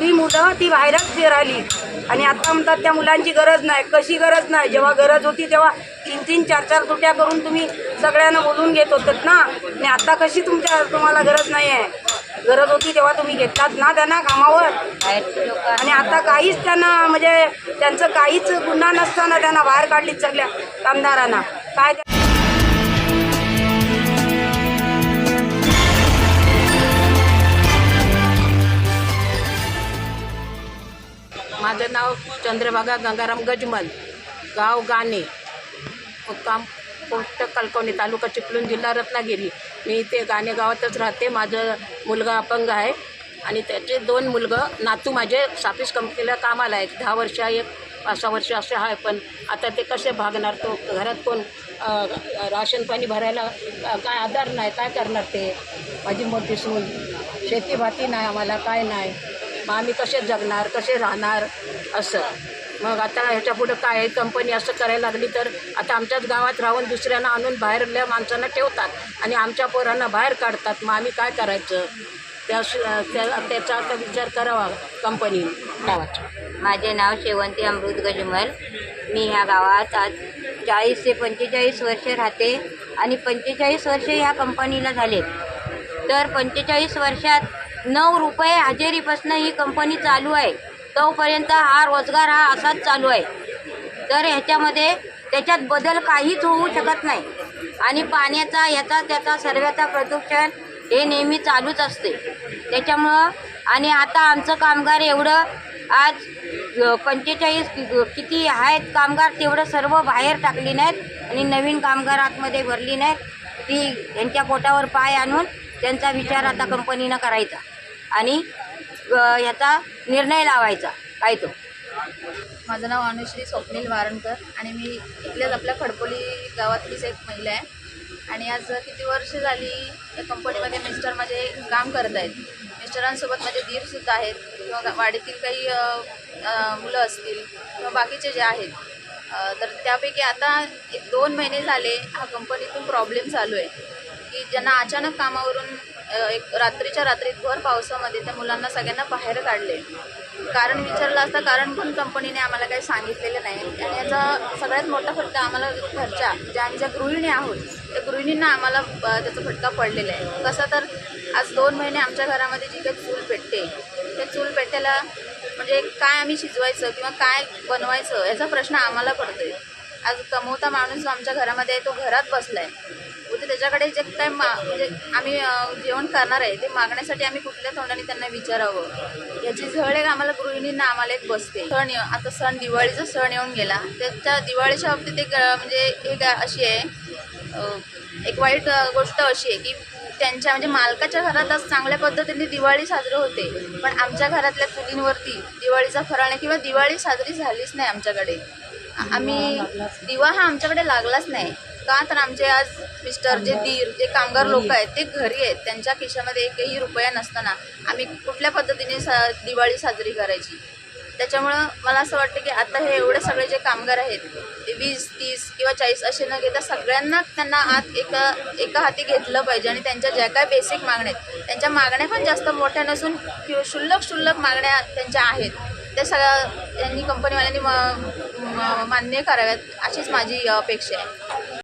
एवढी मुलं ती बाहेरच राहिली आणि आता म्हणतात त्या मुलांची गरज नाही कशी गरज नाही जेव्हा गरज होती तेव्हा तीन तीन चार चार तुट्या करून तुम्ही सगळ्यांना बोलून घेत होतात ना? आणि आता कशी तुमच्या तुम्हाला गरज नाही आहे गरज होती तेव्हा तुम्ही घेतलात ना त्यांना कामावर? आणि आता काहीच त्यांना म्हणजे त्यांचं काहीच गुन्हा नसताना त्यांना बाहेर काढलीत सगळ्या कामदारांना. काय माझं नाव चंद्रभागा गंगाराम गजमल गाव गाणे. मुक्काम पोस्ट कलकवणी तालुका चिपळूण जिल्हा रत्नागिरी. मी इथे गाणे गावातच राहते. माझं मुलगा अपंग आहे आणि त्याचे दोन मुलगं नातू माझे साफिस कंपनीला कामाला आहेत. दहा वर्ष एक पाच सहा वर्ष असे आहे पण आता ते कसे भागणार? तो घरात कोण राशन पाणी भरायला काय आधार नाही काय करणार ते? माझी मोठी सून शेतीभाती नाही आम्हाला काय नाही. मग आम्ही कसे जगणार कसे राहणार असं. मग आता ह्याच्या पुढं काय आहे, कंपनी असं करायला लागली तर आता आमच्याच गावात राहून दुसऱ्यांना आणून बाहेरल्या माणसांना ठेवतात आणि आमच्या पोरांना बाहेर काढतात. मग आम्ही काय करायचं? त्या त्या- त्याचा आता विचार करावा कंपनी गावाचा माझे नाव शेवंती अमृत गजमल. मी ह्या गावात आज चाळीस ते पंचेचाळीस वर्ष राहते आणि पंचेचाळीस वर्ष ह्या कंपनीला झाले. तर पंचेचाळीस वर्षात नऊ रुपये हजेरीपासून ही कंपनी चालू आहे. तोपर्यंत हा रोजगार हा असाच चालू आहे. तर ह्याच्यामध्ये त्याच्यात बदल काहीच होऊ शकत नाही. आणि पाण्याचा याचा त्याचा सर्वाचा प्रदूषण हे नेहमी चालूच असते. त्याच्यामुळं आणि आता आमचं कामगार एवढं आज पंचेचाळीस किती आहेत कामगार तेवढं सर्व बाहेर टाकली नाहीत आणि नवीन कामगार आतमध्ये भरली नाहीत. ती यांच्या पोटावर पाय आणून त्यांचा विचार आता कंपनीनं करायचा. आणि ह्याचा याचा निर्णय लावायचा काय तो? माझं नाव अनुश्री स्वप्नील वारणकर आणि मी इथल्याच आपल्या खडपोली गावातलीच एक महिला आहे. आणि आज किती वर्ष झाली या कंपनीमध्ये मिस्टर माझे काम करत आहेत. मिस्टरांसोबत माझे दीरसुद्धा आहेत. किंवा वाडीतील काही मुलं असतील किंवा बाकीचे जे आहेत. तर त्यापैकी आता एक दोन महिने झाले हा कंपनीतून प्रॉब्लेम चालू आहे. ज्यांना अचानक कामावरून एक रात्रीच्या रात्रीत भर पावसामध्ये त्या मुलांना सगळ्यांना बाहेर काढले. कारण विचारलं असता कारण पण कंपनीने आम्हाला काही सांगितलेलं नाही. आणि याचा सगळ्यात मोठा फटका आम्हाला घरच्या ज्या आम्ही ज्या गृहिणी आहोत त्या गृहिणींना आम्हाला त्याचा फटका पडलेला आहे. कसं तर आज दोन महिने आमच्या घरामध्ये जी काही चूल पेटते त्या चूल पेट्याला म्हणजे काय आम्ही शिजवायचं किंवा काय बनवायचं याचा प्रश्न आम्हाला पडतोय. आज कमवता माणूस जो आमच्या घरामध्ये आहे तो घरात बसला आहे उद्या त्याच्याकडे जे काय मा म्हणजे आम्ही जेवण करणार आहे ते मागण्यासाठी आम्ही कुठल्या तोंडाने त्यांना विचारावं? याची झळ एक आम्हाला गृहिणींना आम्हाला एक बसते. सण आता सण दिवाळीचा सण येऊन गेला. त्याच्या दिवाळीच्या बाबतीत एक म्हणजे एक अशी आहे एक वाईट गोष्ट अशी आहे की त्यांच्या म्हणजे मालकाच्या घरात आज चांगल्या पद्धतीने दिवाळी साजरी होते. पण आमच्या घरातल्या चुलींवरती दिवाळीचा फराळ नाही किंवा दिवाळी साजरी झालीच नाही आमच्याकडे. आम्ही दिवा हा आमच्याकडे लागलाच नाही. का? तर आमचे आज मिस्टर जे दीर जे कामगार लोक आहेत ते घरी आहेत. त्यांच्या खिशामध्ये एकही रुपया नसताना आम्ही कुठल्या पद्धतीने सा दिवाळी साजरी करायची? त्याच्यामुळं मला असं वाटतं की आता हे एवढे सगळे जे कामगार आहेत ते वीस तीस किंवा चाळीस असे न घेता सगळ्यांना त्यांना आत एका एका हाती घेतलं पाहिजे आणि त्यांच्या ज्या काय बेसिक मागण्या आहेत त्यांच्या मागण्या पण जास्त मोठ्या नसून किंवा क्षुल्लक शुल्लक मागण्या त्यांच्या आहेत. त्या सगळ्या यांनी कंपनीवाल्यांनी म- मान्य कराव्यात अशीच माझी अपेक्षा आहे.